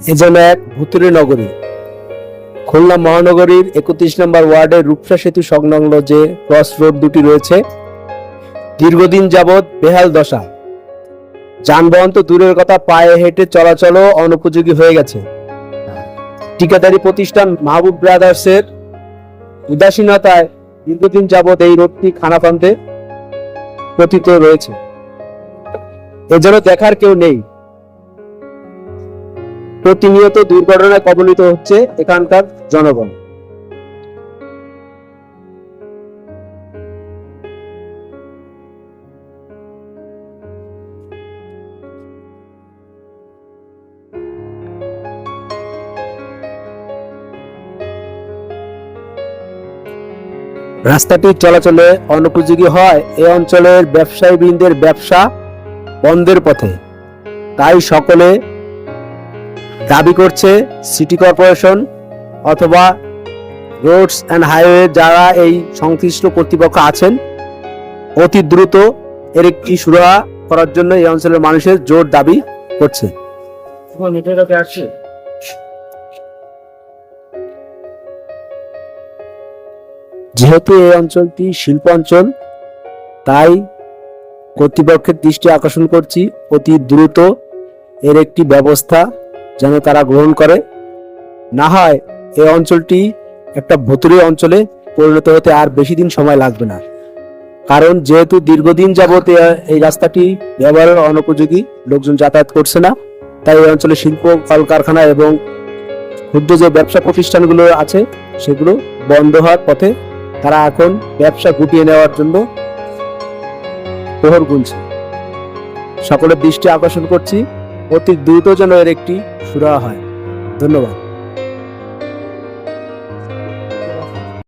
এ যেন এক ভুতুরে নগরী। খুলনা মহানগরীর একত্রিশ নম্বর ওয়ার্ডের রূপসা সেতু সংলগ্ন যে ক্রস রোড দুটি রয়েছে, দীর্ঘদিন যাবৎ বেহাল দশা। যানবাহন তো দূরের কথা, পায়ে হেঁটে চলাচলও অনুপযোগী হয়ে গেছে। ঠিকাদারি প্রতিষ্ঠান মাহবুব ব্রাদার্সের উদাসীনতায় দীর্ঘদিন যাবৎ এই রোডটি খানাপান্তে পতিত রয়েছে। এজন্য দেখার কেউ নেই। প্রতিনিয়ত দুর্ঘটনায় কবলিত হচ্ছে এখানকার জনগণ। রাস্তাটি চলাচলে অনুপযোগী হয় এ অঞ্চলের ব্যবসায়ীবৃন্দের ব্যবসা বন্ধের পথে। তাই সকলে দাবি করছে সিটি কর্পোরেশন অথবা রোডস অ্যান্ড হাইওয়ে যারা এই সংশ্লিষ্ট কর্তৃপক্ষ আছেন অতি দ্রুত এর একটি সুরাহা করার জন্য এই অঞ্চলের মানুষের জোর দাবি করছে। যেহেতু এই অঞ্চলটি শিল্প অঞ্চল তাই কর্তৃপক্ষের দৃষ্টি আকর্ষণ করছি অতি দ্রুত এর একটি ব্যবস্থা যেন তারা গ্রহণ করে। না হয় এই অঞ্চলটি একটা ভুতুরে অঞ্চলে পরিণত হতে আর বেশি দিন সময় লাগবে না। কারণ যেহেতু দীর্ঘদিন যাবত এই রাস্তাটি ব্যবহারের অনুপযোগী, লোকজন যাতায়াত করছে না। তাই এই অঞ্চলে শিল্প, কলকারখানা এবং ক্ষুদ্র যে ব্যবসা প্রতিষ্ঠানগুলো আছে, সেগুলো বন্ধ হওয়ার পথে তারা এখন ব্যবসা গুটিয়ে নেওয়ার জন্য প্রহর গুনছে। সকলের দৃষ্টি আকর্ষণ করছি। অতি দ্রুত যেন এর একটি সুরা হয়। ধন্যবাদ।